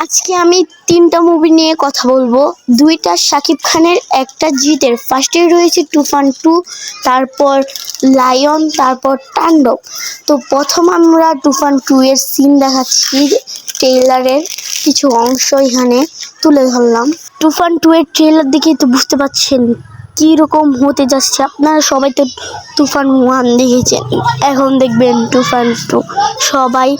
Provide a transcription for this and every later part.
আজকে আমি তিনটা মুভি নিয়ে কথা বলব। দুইটা শাকিব খানের, একটা জিতের। ফার্স্টে রয়েছে তুফান টু, তারপর লায়ন, তারপর তাণ্ডব। তো প্রথম আমরা তুফান টু এর সিন দেখাচ্ছি ট্রেলারের কিছু অংশ এখানে তুলে ধরলাম। তুফান টু এর ট্রেলার দেখে তো বুঝতে পারছেন কীরকম হতে যাচ্ছে? আপনারা সবাই তো তুফান ওয়ান দেখেছেন। এখন দেখবেন তুফান টু। সবাই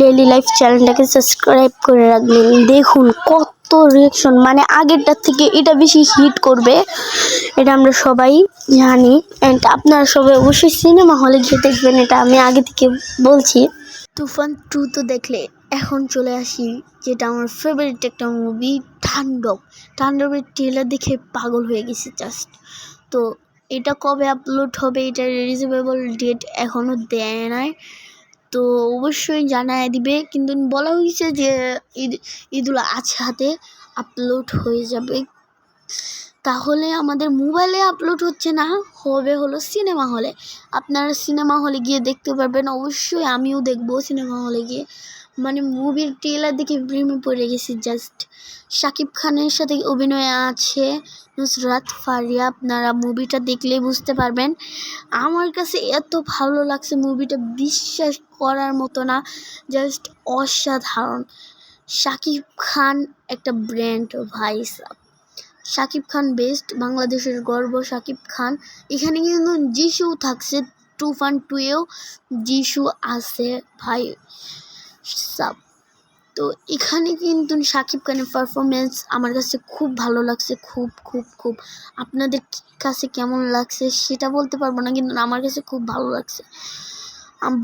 ডেইলি লাইফ চ্যানেলটাকে সাবস্ক্রাইব করে রাখবেন। দেখুন কত রিয়াকশন মানে আগেরটার থেকে এটা বেশি হিট করবে। এটা আমরা সবাই জানি। অ্যান্ড আপনারা সবাই অবশ্যই সিনেমা হলে গিয়ে দেখবেন। এটা আমি আগে থেকে বলছি। তুফান টু তো দেখলে এখন চলে আসি। যেটা আমার ফেভারিট একটা মুভি তাণ্ডব। তাণ্ডবের ট্রেলার দেখে পাগল হয়ে গেছি জাস্ট তো এটা কবে আপলোড হবে, এটা রিজনেবল ডেট এখনও দেয় নাই। তো অবশ্যই জানায় দিবে, কিন্তু বলা হয়েছে যে ঈদ, ঈদুল আজহাতে আপলোড হয়ে যাবে। তাহলে আমাদের মোবাইলে আপলোড হচ্ছে না, হবে হলো সিনেমা হলে আপনারা সিনেমা হলে গিয়ে দেখতে পারবেন, অবশ্যই আমিও দেখব সিনেমা হলে গিয়ে। মানে মুভির ট্রেলার দেখে প্রেমে পড়ে গেছি জাস্ট শাকিব খানের সাথে অভিনয় আছে নুসরাত, ফারিয়া, আপনারা মুভিটা দেখলেই বুঝতে পারবেন। আমার কাছে এত ভালো লাগছে মুভিটা বিশ্বাস করার মতো না জাস্ট অসাধারণ। শাকিব খান একটা ব্র্যান্ড ভাই শাকিব খান বেস্ট বাংলাদেশের গর্ব শাকিব খান। এখানে কিন্তু যিশু থাকছে তুফান টুয়েও যিশু আছে, ভাই। সাব। তো এখানে কিন্তু সাকিব খানের পারফরমেন্স আমার কাছে খুব ভালো লাগছে খুব খুব খুব। আপনাদের কাছে কেমন লাগছে সেটা বলতে পারব না কিন্তু আমার কাছে খুব ভালো লাগছে।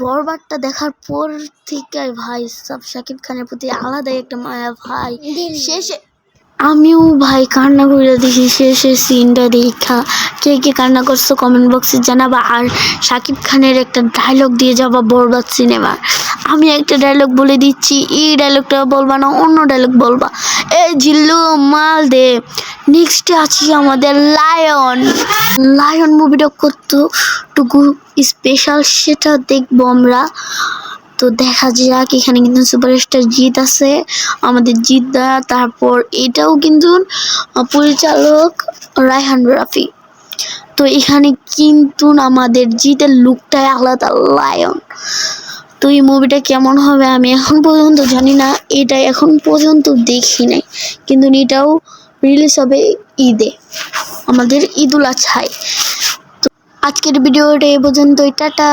বরবারটা দেখার পর থেকে ভাই সব শাকিব খানের প্রতি আলাদাই একটা মায়া ভাই। শেষে আমিও ভাই কান্না করে দেখি শেষে সিনটা দেখা। কে কে কান্না করছ কমেন্ট বক্সে জানাবা। আর সাকিব খানের একটা ডায়লগ দিয়ে যাবা বরবাদ সিনেমা আমি একটা ডায়লগ বলে দিচ্ছি। এই ডায়লগটা বলবা না, অন্য ডায়লগ বলবা। এ জিল্লু, মাল দে। নেক্সটে আছি আমাদের লায়ন লায়ন মুভিটা কতটুকু স্পেশাল সেটা দেখব আমরা। তো দেখা যাক, এখানে কিন্তু সুপারস্টার জিৎ আছে, আমাদের জিৎ দা, তারপর এটাও কিন্তু পরিচালক রায়হান রাফি। তো এখানে কিন্তু আমাদের জিতের লুকটাই আলাদা লায়ন তো এই মুভিটা কেমন হবে আমি এখন পর্যন্ত জানি না। এটা এখন পর্যন্ত দেখি নাই। কিন্তু এটাও রিলিজ হবে ঈদে। আমাদের ঈদুল আজহায়। তো আজকের ভিডিওটা এ পর্যন্তই। টাটা।